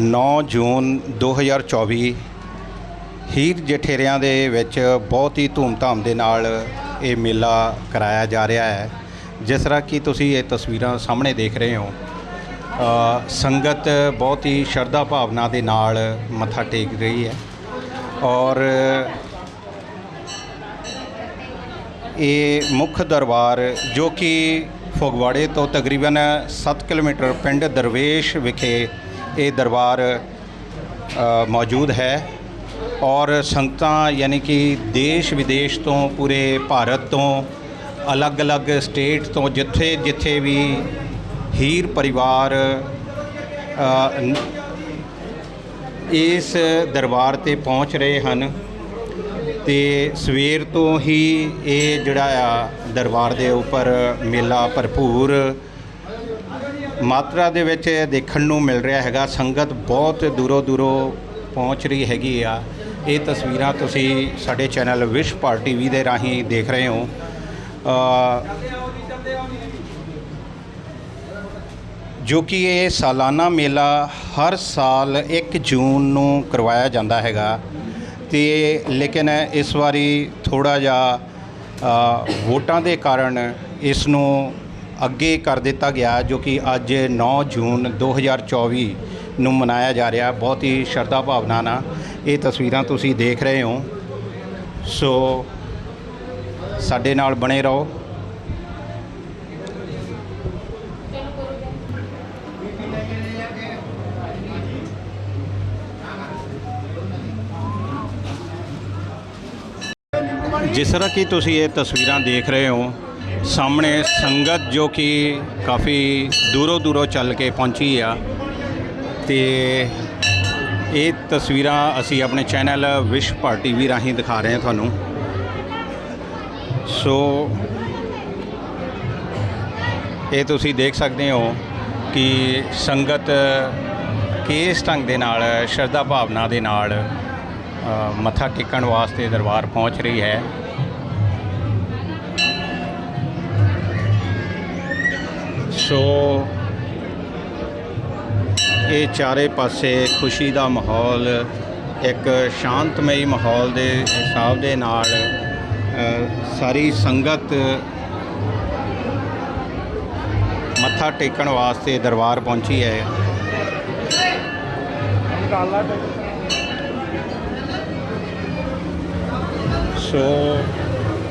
9 ਜੂਨ 2024 ਹੀਰ ਜਠੇਰਿਆਂ ਦੇ ਵਿੱਚ ਬਹੁਤ ਹੀ ਧੂਮਧਾਮ ਦੇ ਨਾਲ ਇਹ ਮੇਲਾ ਕਰਾਇਆ ਜਾ ਰਿਹਾ ਹੈ। ਜਿਸ ਤਰ੍ਹਾਂ ਕਿ ਤੁਸੀਂ ਇਹ ਤਸਵੀਰਾਂ ਸਾਹਮਣੇ ਦੇਖ ਰਹੇ ਹੋ ਸੰਗਤ ਬਹੁਤ ਹੀ ਸ਼ਰਧਾ ਭਾਵਨਾ ਦੇ ਨਾਲ ਮੱਥਾ ਟੇਕ ਰਹੀ ਹੈ ਔਰ ਇਹ ਮੁੱਖ ਦਰਬਾਰ ਜੋ ਕਿ ਫਗਵਾੜੇ ਤੋਂ ਤਕਰੀਬਨ 7 ਕਿਲੋਮੀਟਰ ਪਿੰਡ ਦਰਵੇਸ਼ ਵਿਖੇ ਇਹ ਦਰਬਾਰ ਮੌਜੂਦ ਹੈ ਔਰ ਸੰਗਤਾਂ ਯਾਨੀ ਕਿ ਦੇਸ਼ ਵਿਦੇਸ਼ ਤੋਂ, ਪੂਰੇ ਭਾਰਤ ਤੋਂ, ਅਲੱਗ-ਅਲੱਗ ਸਟੇਟ ਤੋਂ, ਜਿੱਥੇ ਜਿੱਥੇ ਵੀ ਹੀਰ ਪਰਿਵਾਰ ਇਸ ਦਰਬਾਰ ਤੇ ਪਹੁੰਚ ਰਹੇ ਹਨ ਤੇ ਸਵੇਰ ਤੋਂ ਹੀ ਇਹ ਜਿਹੜਾ ਆ ਦਰਬਾਰ ਦੇ ਉੱਪਰ ਮੇਲਾ ਭਰਪੂਰ ਮਾਤਰਾ ਦੇ ਵਿੱਚ ਦੇਖਣ ਨੂੰ ਮਿਲ ਰਿਹਾ ਹੈਗਾ। ਸੰਗਤ ਬਹੁਤ ਦੂਰੋਂ ਦੂਰੋਂ ਪਹੁੰਚ ਰਹੀ ਹੈਗੀ ਆ। ਇਹ ਤਸਵੀਰਾਂ ਤੁਸੀਂ ਸਾਡੇ ਚੈਨਲ ਵਿਸ਼ ਪਾਰਟੀ ਵੀ ਦੇ ਰਾਹੀਂ ਦੇਖ ਰਹੇ ਹੋ। ਜੋ ਕਿ ਇਹ ਸਾਲਾਨਾ ਮੇਲਾ ਹਰ ਸਾਲ 1 ਜੂਨ ਨੂੰ ਕਰਵਾਇਆ ਜਾਂਦਾ ਹੈਗਾ। ਤੇ ਲੇਕਿਨ ਇਸ ਵਾਰੀ ਥੋੜਾ ਜਿਹਾ ਵੋਟਾਂ ਦੇ ਕਾਰਨ ਇਸ ਨੂੰ ਅੱਗੇ ਕਰ ਦਿੱਤਾ ਗਿਆ ਜੋ ਕਿ ਅੱਜ 9 ਜੂਨ 2024 ਨੂੰ ਮਨਾਇਆ ਜਾ ਰਿਹਾ। ਬਹੁਤ ਹੀ ਸ਼ਰਧਾ ਭਾਵਨਾ ਨਾਲ ਇਹ ਤਸਵੀਰਾਂ ਤੁਸੀਂ ਦੇਖ ਰਹੇ ਹੋ। ਸੋ ਸਾਡੇ ਨਾਲ ਬਣੇ ਰਹੋ। ਜਿਸ ਤਰ੍ਹਾਂ ਕਿ ਤੁਸੀਂ ਇਹ ਤਸਵੀਰਾਂ ਦੇਖ ਰਹੇ ਹੋ ਸਾਹਮਣੇ ਸੰਗਤ ਜੋ ਕਿ ਕਾਫੀ ਦੂਰੋਂ ਦੂਰੋਂ ਚੱਲ ਕੇ ਪਹੁੰਚੀ ਆ ਤੇ ਇਹ ਤਸਵੀਰਾਂ ਅਸੀਂ ਆਪਣੇ ਚੈਨਲ ਵਿਸ਼ ਪਾਰਟੀ ਵੀ ਰਾਹੀਂ ਦਿਖਾ ਰਹੇ ਹਾਂ ਤੁਹਾਨੂੰ। ਸੋ ਇਹ ਤੁਸੀਂ ਦੇਖ ਸਕਦੇ ਹੋ ਕਿ ਸੰਗਤ ਕਿਸ ਢੰਗ ਦੇ ਨਾਲ, ਸ਼ਰਧਾ ਭਾਵਨਾ ਦੇ ਨਾਲ ਮੱਥਾ ਟੇਕਣ ਵਾਸਤੇ ਦਰਬਾਰ ਪਹੁੰਚ ਰਹੀ ਹੈ। ਸੋ ਇਹ ਚਾਰੇ ਪਾਸੇ ਖੁਸ਼ੀ ਦਾ ਮਾਹੌਲ, ਇੱਕ ਸ਼ਾਂਤਮਈ ਮਾਹੌਲ ਦੇ ਹਿਸਾਬ ਦੇ ਨਾਲ ਸਾਰੀ ਸੰਗਤ ਮੱਥਾ ਟੇਕਣ ਵਾਸਤੇ ਦਰਬਾਰ ਪਹੁੰਚੀ ਹੈ। ਸੋ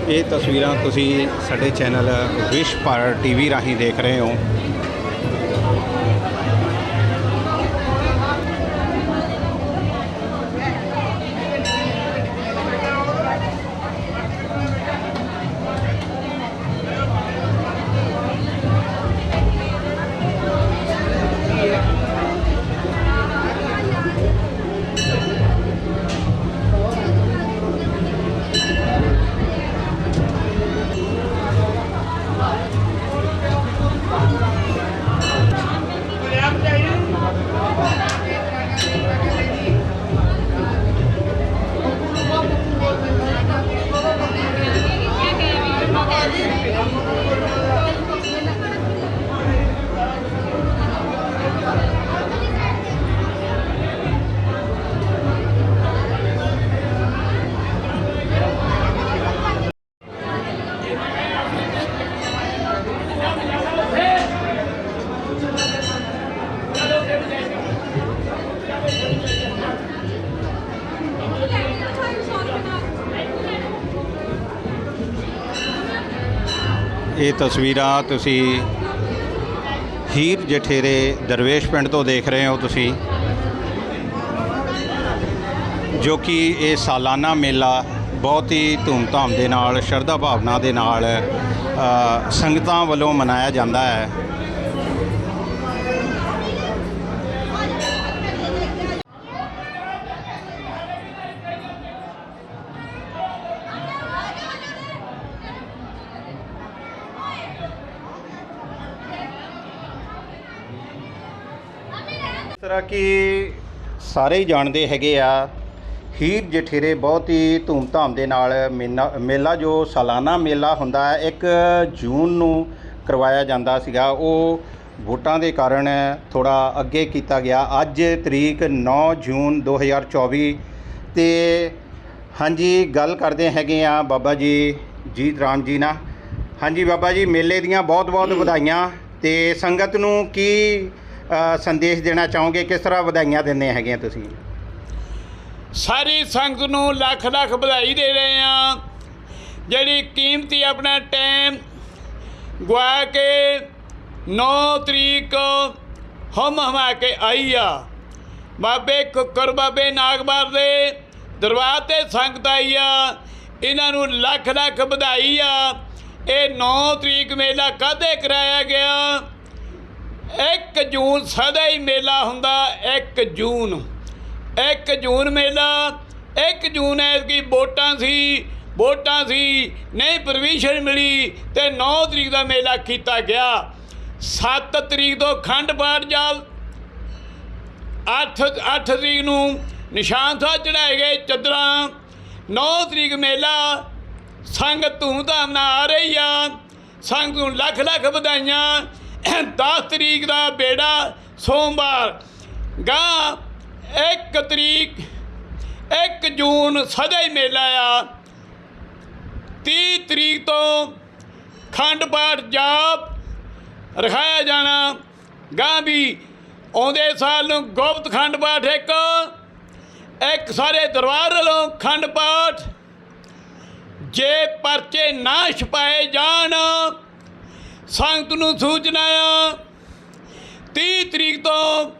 ਇਹ ਤਸਵੀਰਾਂ ਤੁਸੀਂ ਸਾਡੇ ਚੈਨਲ ਵਿਸ਼ ਪਰ ਟੀਵੀ ਰਾਹੀਂ ਦੇਖ ਰਹੇ ਹੋ। ਇਹ ਤਸਵੀਰਾਂ ਤੁਸੀਂ ਹੀਰ ਜਠੇਰੇ ਦਰਵੇਸ਼ ਪਿੰਡ ਤੋਂ ਦੇਖ ਰਹੇ ਹੋ ਤੁਸੀਂ, ਜੋ ਕਿ ਇਹ ਸਾਲਾਨਾ ਮੇਲਾ ਬਹੁਤ ਹੀ ਧੂਮਧਾਮ ਦੇ ਨਾਲ, ਸ਼ਰਧਾ ਭਾਵਨਾ ਦੇ ਨਾਲ ਸੰਗਤਾਂ ਵੱਲੋਂ ਮਨਾਇਆ ਜਾਂਦਾ ਹੈ। ਇਸ ਕਿ ਸਾਰੇ ਹੀ ਜਾਣਦੇ ਹੈਗੇ ਆ, ਹੀਰ ਜਠੇਰੇ ਬਹੁਤ ਹੀ ਧੂਮਧਾਮ ਦੇ ਨਾਲ ਮੇਨਾ- ਮੇਲਾ ਜੋ ਸਾਲਾਨਾ ਮੇਲਾ ਹੁੰਦਾ ਹੈ, ਇੱਕ ਜੂਨ ਨੂੰ ਕਰਵਾਇਆ ਜਾਂਦਾ ਸੀਗਾ। ਉਹ ਵੋਟਾਂ ਦੇ ਕਾਰਨ ਥੋੜਾ ਅੱਗੇ ਕੀਤਾ ਗਿਆ। ਅੱਜ ਤਰੀਕ 9 ਜੂਨ 2024 ਤੇ ਹਾਂਜੀ, ਗੱਲ ਕਰਦੇ ਹੈਗੇ ਆ ਬਾਬਾ ਜੀ, ਜੀਤ ਰਾਮ ਜੀ ਨਾਲ। ਹਾਂਜੀ ਬਾਬਾ ਜੀ, ਮੇਲੇ ਦੀਆਂ ਬਹੁਤ-ਬਹੁਤ ਵਧਾਈਆਂ ਤੇ ਸੰਗਤ ਨੂੰ ਕੀ ਸੰਦੇਸ਼ ਦੇਣਾ ਚਾਹੋਗੇ? ਕਿਸ ਤਰ੍ਹਾਂ ਵਧਾਈਆਂ ਦਿੰਦੇ ਹੈਗੇ ਤੁਸੀਂ? ਸਾਰੀ ਸੰਗਤ ਨੂੰ ਲੱਖ ਲੱਖ ਵਧਾਈ ਦੇ ਰਹੇ ਆ। ਜਿਹੜੀ ਕੀਮਤੀ ਆਪਣਾ ਟਾਈਮ ਗਵਾ ਕੇ 9 ਤਰੀਕ ਹਮ ਹਮਾ ਕੇ ਆਈ ਆ। ਬਾਬੇ ਕੁੱਕਰ ਬਾਬੇ ਨਾਗਬਾਰ ਦੇ ਦਰਬਾਰ ਤੇ ਸੰਗਤ ਆਈ ਆ। ਇਹਨਾਂ ਨੂੰ ਲੱਖ ਲੱਖ ਵਧਾਈ ਆ। ਇਹ 9 ਤਰੀਕ ਮੇਲਾ ਕਾਹਦੇ ਕਰਾਇਆ ਗਿਆ? 1 ਜੂਨ ਸਦਾ ਹੀ ਮੇਲਾ ਹੁੰਦਾ 1 ਜੂਨ। 1 ਜੂਨ ਮੇਲਾ 1 ਜੂਨ ਐਤਕੀ ਵੋਟਾਂ ਸੀ ਵੋਟਾਂ ਸੀ, ਨਹੀਂ ਪਰਮਿਸ਼ਨ ਮਿਲੀ ਤੇ 9 ਤਰੀਕ ਦਾ ਮੇਲਾ ਕੀਤਾ ਗਿਆ। 7 ਤਰੀਕ ਤੋਂ ਖੰਡ ਪਾਠ ਜਾਲ 8 8 ਤਰੀਕ ਨੂੰ ਨਿਸ਼ਾਨ ਸਾਹਿਬ ਚੜਾਏ ਗਏ ਚੱਦਰਾਂ। 9 ਤਰੀਕ ਮੇਲਾ, ਸੰਗਤ ਧੂਮਧਾਮ ਨਾਲ ਆ ਰਹੀ ਆ, ਸੰਗਤ ਨੂੰ ਲੱਖ ਲੱਖ ਵਧਾਈਆਂ। 10 ਤਰੀਕ ਦਾ ਬੇੜਾ ਸੋਮਵਾਰ, ਗਾਂ 1 ਤਰੀਕ 1 ਜੂਨ ਸਦਾ ਹੀ ਮੇਲਾ ਆ। 30 ਤਰੀਕ ਤੋਂ ਖੰਡ ਪਾਠ ਜਾਪ ਰਖਾਇਆ ਜਾਣਾ। ਗਾਂ ਵੀ ਆਉਂਦੇ ਸਾਲ ਨੂੰ ਗੁਪਤ ਖੰਡ ਪਾਠ ਇੱਕ ਇੱਕ ਸਾਰੇ ਦਰਬਾਰ ਵੱਲੋਂ ਖੰਡ ਪਾਠ। ਜੇ ਪਰਚੇ ਨਾ ਛਪਾਏ ਜਾਣ ਸੰਗਤ ਨੂੰ ਸੂਚਨਾ ਆ। 30 ਤਰੀਕ ਤੋਂ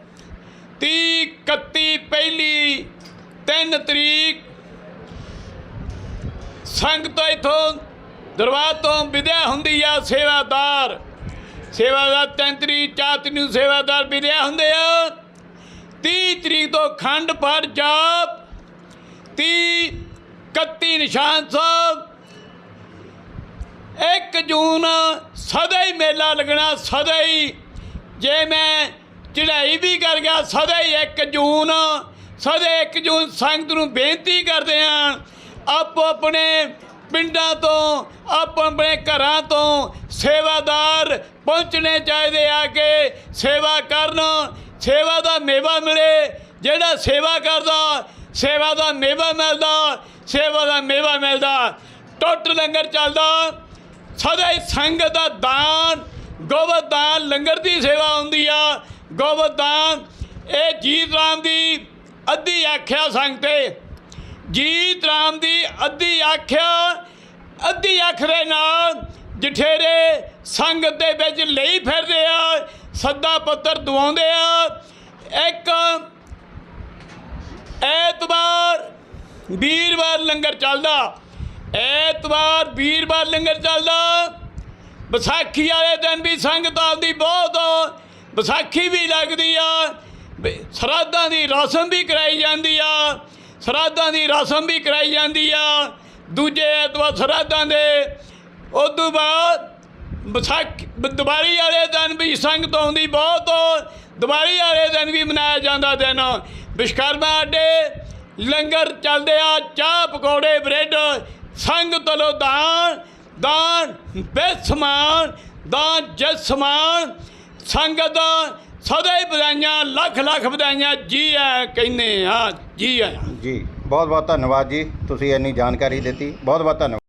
30 31 ਪਹਿਲੀ 3 ਤਰੀਕ ਸੰਗਤ ਇਥੋਂ ਦਰਬਾਰ ਤੋਂ ਵਿਦਿਆ ਹੁੰਦੀ ਆ ਸੇਵਾਦਾਰ। ਸੇਵਾਦਾਰ ਤੰਤਰੀ ਚਾਤ ਨੂੰ ਸੇਵਾਦਾਰ ਵਿਦਿਆ ਹੁੰਦੇ ਆ। 30 ਤਰੀਕ ਤੋਂ ਖੰਡ ਪਾਠ ਜਾਪ 30 31 ਨਿਸ਼ਾਨ ਸਾਹਿਬ 1 ਜੂਨ ਸਦਾ ਹੀ ਮੇਲਾ ਲੱਗਣਾ, ਸਦਾ ਹੀ। ਜੇ ਮੈਂ ਚੜਾਈ ਵੀ ਕਰ ਗਿਆ, ਸਦਾ ਹੀ 1 ਜੂਨ, ਸਦਾ 1 ਜੂਨ ਸੰਗਤ ਨੂੰ ਬੇਨਤੀ ਕਰਦੇ ਹਾਂ, ਆਪੋ ਆਪਣੇ ਪਿੰਡਾਂ ਤੋਂ, ਆਪੋ ਆਪਣੇ ਘਰਾਂ ਤੋਂ ਸੇਵਾਦਾਰ ਪਹੁੰਚਣੇ ਚਾਹੀਦੇ ਆ ਕੇ ਸੇਵਾ ਕਰਨ, ਸੇਵਾ ਦਾ ਮੇਵਾ ਮਿਲੇ। ਜਿਹੜਾ ਸੇਵਾ ਕਰਦਾ, ਸੇਵਾ ਦਾ ਮੇਵਾ ਮਿਲਦਾ, ਸੇਵਾ ਦਾ ਮੇਵਾ ਮਿਲਦਾ। ਟੁੱਟ ਲੰਗਰ ਚੱਲਦਾ ਸਦਾ ਹੀ ਸੰਗਤ ਦਾ ਦਾਨ ਗੋਬਰ ਦਾਨ, ਲੰਗਰ ਦੀ ਸੇਵਾ ਹੁੰਦੀ ਆ। ਗੋਬਰ ਦਾਨ, ਇਹ ਜੀਤ ਰਾਮ ਦੀ ਅੱਧੀ ਆਖਿਆ ਸੰਗਤੇ ਜੀਤ ਰਾਮ ਦੀ ਅੱਧੀ ਆਖਿਆ, ਅੱਧੀ ਅੱਖ ਦੇ ਨਾਲ ਜਠੇਰੇ ਸੰਗਤ ਦੇ ਵਿੱਚ ਲਈ ਫਿਰਦੇ ਆ, ਸੱਦਾ ਪੱਤਰ ਦਵਾਉਂਦੇ ਆ। ਇੱਕ ਐਤਵਾਰ, ਵੀਰਵਾਰ ਲੰਗਰ ਚੱਲਦਾ। ਐਤਵਾਰ ਵੀਰਵਾਰ ਲੰਗਰ ਚੱਲਦਾ। ਵਿਸਾਖੀ ਵਾਲੇ ਦਿਨ ਵੀ ਸੰਗਤ ਆਉਂਦੀ ਬਹੁਤ। ਵਿਸਾਖੀ ਵੀ ਲੱਗਦੀ ਆ। ਸ਼ਰਾਧਾਂ ਦੀ ਰਸਮ ਵੀ ਕਰਾਈ ਜਾਂਦੀ ਆ। ਸ਼ਰਾਧਾਂ ਦੀ ਰਸਮ ਵੀ ਕਰਾਈ ਜਾਂਦੀ ਆ। ਦੂਜੇ ਐਤਵਾਰ ਸ਼ਰਾਧਾਂ ਦੇ। ਉਸ ਤੋਂ ਬਾਅਦ ਵਿਸਾਖੀ ਬ- ਦੀਵਾਲੀ ਵਾਲੇ ਦਿਨ ਵੀ ਸੰਗਤ ਆਉਂਦੀ ਬਹੁਤ। ਦੀਵਾਲੀ ਵਾਲੇ ਦਿਨ ਵੀ ਮਨਾਇਆ ਜਾਂਦਾ ਦਿਨ। ਵਿਸ਼ਕਰਮਾ ਅੱਡੇ ਲੰਗਰ ਚੱਲਦੇ ਆ। ਚਾਹ ਪਕੌੜੇ ਬ੍ਰੈਡ ਸੰਗ ਵੱਲੋਂ ਦਾਨ ਦਾਨ ਬੇਸਮਾਨ, ਦਾਨ ਜਸਮਾਨ। ਸੰਗਤ ਦਾ ਸਦਾ ਹੀ ਵਧਾਈਆਂ, ਲੱਖ ਲੱਖ ਵਧਾਈਆਂ, ਜੀ ਆ ਕਹਿੰਦੇ ਆ ਜੀ ਆ ਜੀ ਬਹੁਤ-ਬਹੁਤ ਧੰਨਵਾਦ ਜੀ, ਤੁਸੀਂ ਇੰਨੀ ਜਾਣਕਾਰੀ ਦਿੱਤੀ ਬਹੁਤ-ਬਹੁਤ ਧੰਨਵਾਦ।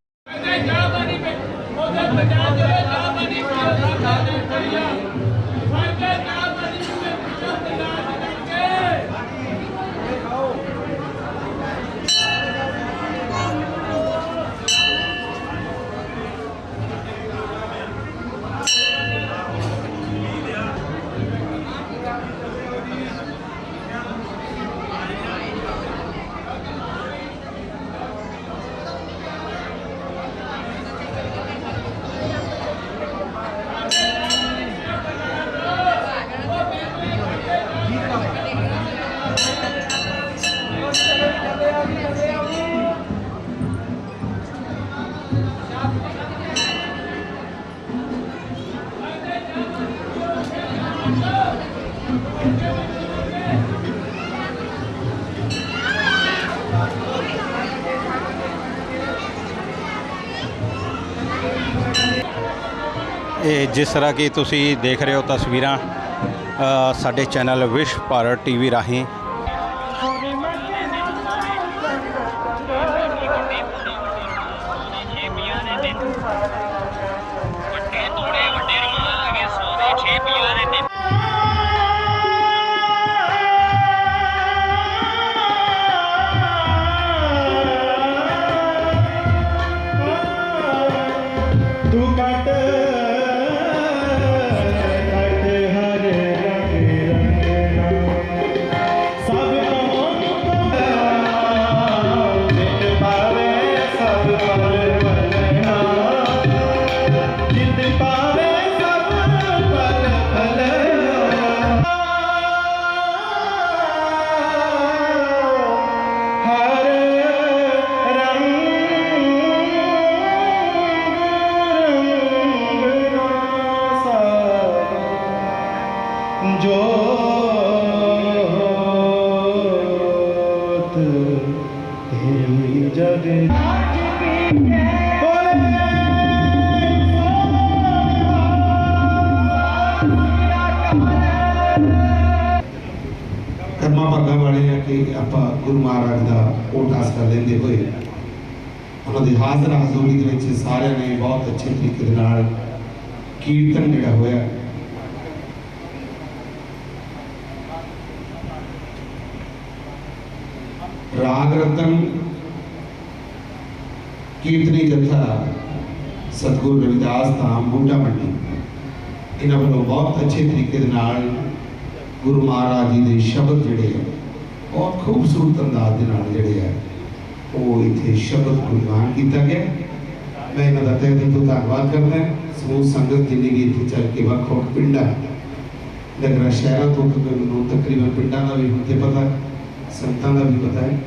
ਜਿਸ ਤਰ੍ਹਾਂ ਕਿ ਤੁਸੀਂ ਦੇਖ ਰਹੇ ਹੋ ਤਸਵੀਰਾਂ ਸਾਡੇ ਚੈਨਲ ਵਿਸ਼ਵ ਭਾਰਤ ਟੀਵੀ ਰਾਹੀਂ ਭਾਗਾਂ ਆ ਕਿ ਆਪਾਂ ਗੁਰੂ ਮਹਾਰਾਜ ਦਾ ਉਹ ਟਾਸ ਕਰ ਲੈਂਦੇ ਹੋਏ ਉਹਨਾਂ ਦੀ ਹਾਜ਼ਰ ਹਾਜ਼ਰੀ ਦੇ ਵਿੱਚ ਸਾਰਿਆਂ ਨੇ ਬਹੁਤ ਅੱਛੇ ਤਰੀਕੇ ਦੇ ਨਾਲ ਕੀਰਤਨ ਜਿਹੜਾ ਹੋਇਆ। ਰਾਗ ਰਤਨ ਕੀਰਤਨੀ ਜਥਾ ਸਤਿਗੁਰੂ ਰਵਿਦਾਸ ਧਾਮ ਬੂਟਾ ਮੰਡੀ। ਇਹਨਾਂ ਵੱਲੋਂ ਬਹੁਤ ਅੱਛੇ ਤਰੀਕੇ ਦੇ ਨਾਲ ਗੁਰੂ ਮਹਾਰਾਜ ਜੀ ਦੇ ਸ਼ਬਦ ਜਿਹੜੇ ਆ ਬਹੁਤ ਖੂਬਸੂਰਤ ਅੰਦਾਜ਼ ਦੇ ਨਾਲ ਜਿਹੜੇ ਹੈ ਉਹ ਇੱਥੇ ਸ਼ਬਦ ਗੁਰਬਾਨ ਕੀਤਾ ਗਿਆ। ਮੈਂ ਇਹਨਾਂ ਦਾ ਤਹਿ ਦਿਲ ਤੋਂ ਧੰਨਵਾਦ ਕਰਦਾ ਸਮੂਹ ਸੰਗਤ ਜਿੰਨੀ ਵੀ ਇੱਥੇ ਚੱਲ ਕੇ ਵੱਖ ਵੱਖ ਪਿੰਡਾਂ ਨਗਰਾਂ ਸ਼ਹਿਰਾਂ ਤੋਂ ਮੈਨੂੰ ਤਕਰੀਬਨ ਪਿੰਡਾਂ ਦਾ ਵੀ ਹੁਣ ਪਤਾ ਹੈ, ਸੰਤਾਂ ਦਾ ਵੀ ਪਤਾ ਹੈ।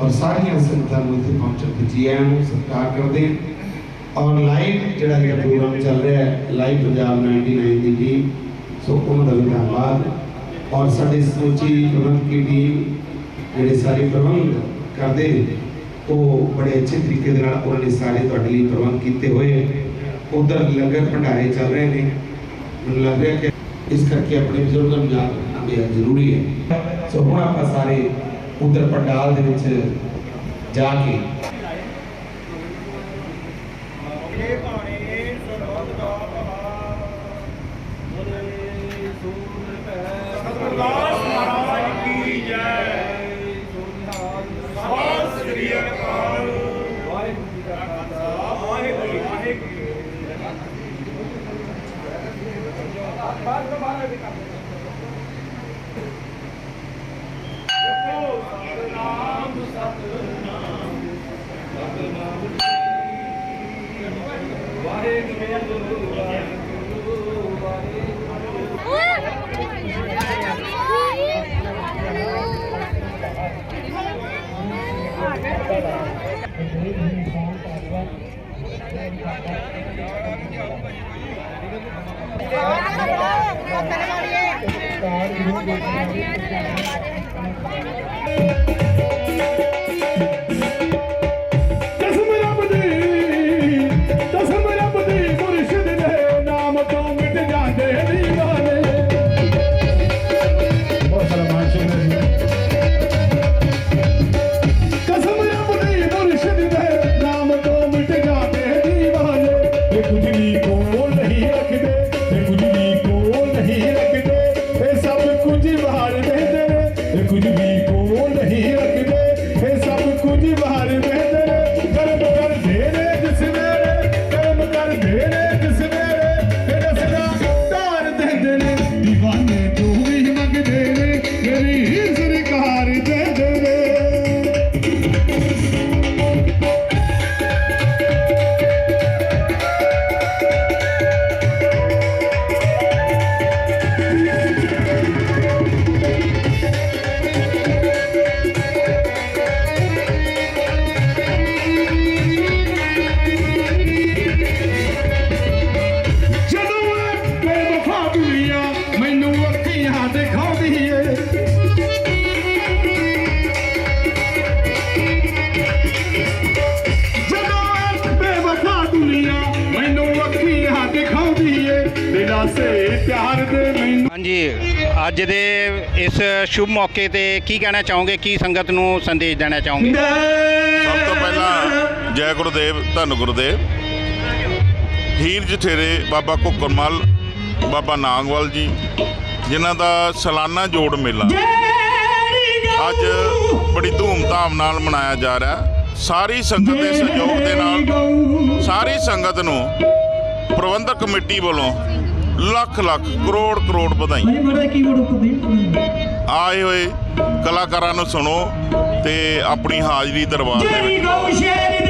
ਔਰ ਸਾਰੀਆਂ ਸੰਗਤਾਂ ਨੂੰ ਇੱਥੇ ਪਹੁੰਚਣ ਤੇ ਜੀ ਆਇਆਂ ਨੂੰ ਸਤਿਕਾਰ ਕਰਦੇ ਹਾਂ। ਔਰ ਲਾਈਵ ਜਿਹੜਾ ਇਹ ਪ੍ਰੋਗਰਾਮ ਚੱਲ ਰਿਹਾ ਹੈ ਲਾਈਵ ਪੰਜਾਬ 99 ਦੀ ਜੀ ਸੋ ਉਹਨਾਂ ਦਾ ਵੀ ਧੰਨਵਾਦ। ਔਰ ਸਾਡੀ ਸਮੁੱਚੀ ਪ੍ਰਬੰਧਕ ਦੀ ਟੀਮ ਜਿਹੜੇ ਸਾਰੇ ਪ੍ਰਬੰਧ ਕਰਦੇ ਨੇ, ਉਹ ਬੜੇ ਅੱਛੇ ਤਰੀਕੇ ਦੇ ਨਾਲ ਉਹਨਾਂ ਨੇ ਸਾਰੇ ਤੁਹਾਡੇ ਲਈ ਪ੍ਰਬੰਧ ਕੀਤੇ ਹੋਏ ਉਧਰ ਲੰਗਰ ਭੰਡਾਰੇ ਚੱਲ ਰਹੇ ਨੇ। ਮੈਨੂੰ ਲੱਗ ਰਿਹਾ ਕਿ ਇਸ ਕਰਕੇ ਆਪਣੇ ਬਜ਼ੁਰਗਾਂ ਨੂੰ ਯਾਦ ਰੱਖਣਾ ਬੇहद ਜ਼ਰੂਰੀ ਹੈ। ਸੋ ਹੁਣ ਆਪਾਂ ਸਾਰੇ ਉਧਰ ਪੰਡਾਲ ਦੇ ਵਿੱਚ ਜਾ ਕੇ गुरदास महाराज की जय। श्री अकाल सतनाम सतनाम सतनाम वाहेगुरु ਅੱਜ ਦੇ ਇਸ ਸ਼ੁਭ ਮੌਕੇ ਤੇ ਕੀ ਕਹਿਣਾ ਚਾਹੋਗੇ? ਕੀ ਸੰਗਤ ਨੂੰ ਸੰਦੇਸ਼ ਦੇਣਾ ਚਾਹੋਗੇ? ਸਭ ਤੋਂ ਪਹਿਲਾਂ ਜੈ ਗੁਰਦੇਵ ਧੰਨ ਗੁਰਦੇਵ। ਹੀਰ ਜਠੇਰੇ ਬਾਬਾ ਕੁੱਕਰਮਲ ਬਾਬਾ ਨਾਗਵਾਲ ਜੀ ਜਿਨ੍ਹਾਂ ਦਾ ਸਾਲਾਨਾ ਜੋੜ ਮੇਲਾ ਅੱਜ ਬੜੀ ਧੂਮ-ਧਾਮ ਨਾਲ ਮਨਾਇਆ ਜਾ ਰਿਹਾ। ਸਾਰੀ ਸੰਗਤ ਦੇ ਸਹਿਯੋਗ ਦੇ ਨਾਲ ਸਾਰੀ ਸੰਗਤ ਨੂੰ ਪ੍ਰਬੰਧਕ ਕਮੇਟੀ ਵੱਲੋਂ ਲੱਖ ਲੱਖ ਕਰੋੜ ਕਰੋੜ ਵਧਾਈ ਆਏ ਹੋਏ ਕਲਾਕਾਰਾਂ ਨੂੰ ਸੁਣੋ ਤੇ ਆਪਣੀ ਹਾਜ਼ਰੀ ਦਰਬਾਰ ਦੇ ਵਿੱਚ।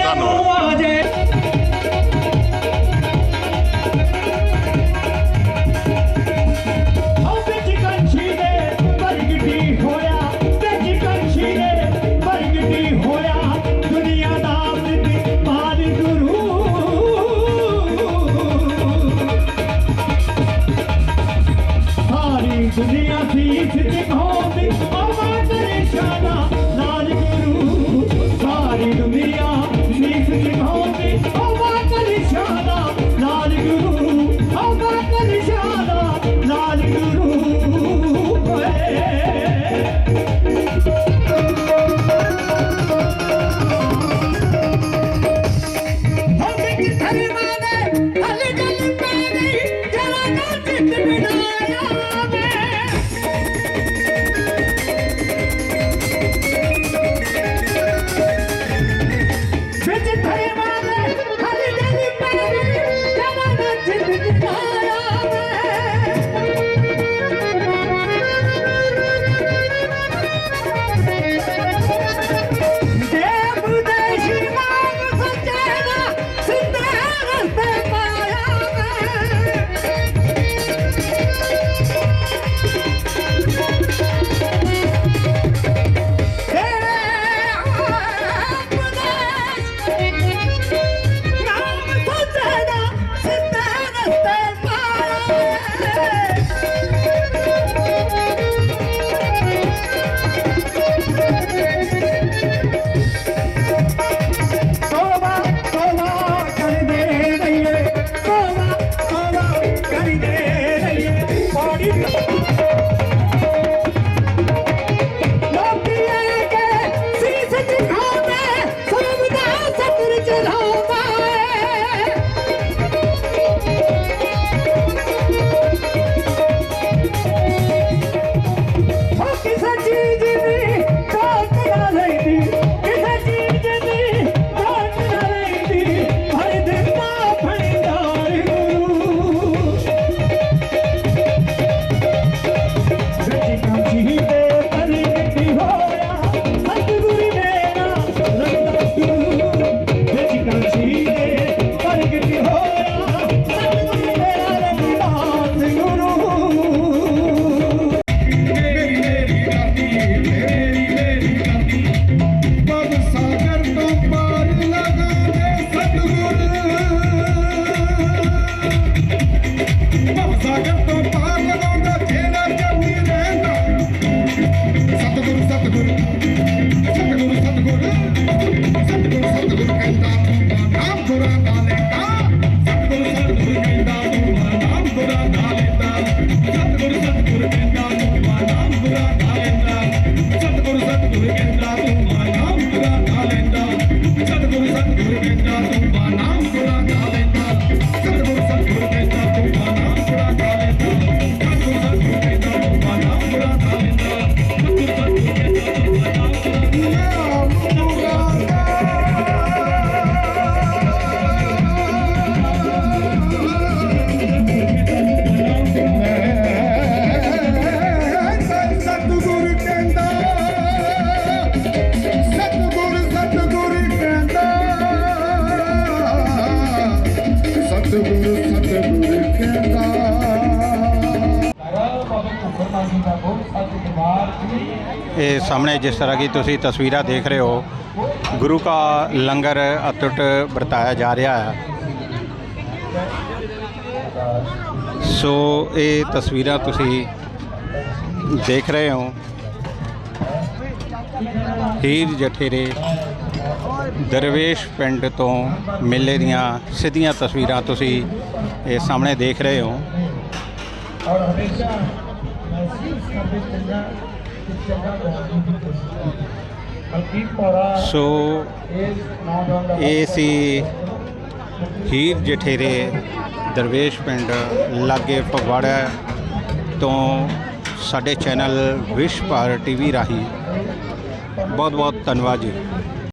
ਧੰਨਵਾਦ। ਚਿੱਤ ਇਹ ਸਾਹਮਣੇ ਜਿਸ ਤਰ੍ਹਾਂ ਕਿ ਤੁਸੀਂ ਤਸਵੀਰਾਂ ਦੇਖ ਰਹੇ ਹੋ, ਗੁਰੂ ਕਾ ਲੰਗਰ ਅਟੁੱਟ ਵਰਤਾਇਆ ਜਾ ਰਿਹਾ ਹੈ। ਸੋ ਇਹ ਤਸਵੀਰਾਂ ਤੁਸੀਂ ਦੇਖ ਰਹੇ ਹੋ। ਹੀਰ ਜਠੇਰੇ ਦਰਵੇਸ਼ ਪਿੰਡ ਤੋਂ ਮੇਲੇ ਦੀਆਂ ਸਿੱਧੀਆਂ ਤਸਵੀਰਾਂ ਤੁਸੀਂ ਇਹ ਸਾਹਮਣੇ ਦੇਖ ਰਹੇ ਹੋ। ਔਰ ਹਮੇਸ਼ਾ ਸੋ, ਇਹ ਸੀ ਹੀਰ ਜਠੇਰੇ, ਦਰਵੇਸ਼ ਪਿੰਡ ਲਾਗੇ ਫਗਵਾੜਾ ਤੋਂ ਸਾਡੇ ਚੈਨਲ ਵਿਸ਼ ਭਾਰਤ ਟੀਵੀ ਰਾਹੀਂ। ਬਹੁਤ ਬਹੁਤ ਧੰਨਵਾਦ ਜੀ।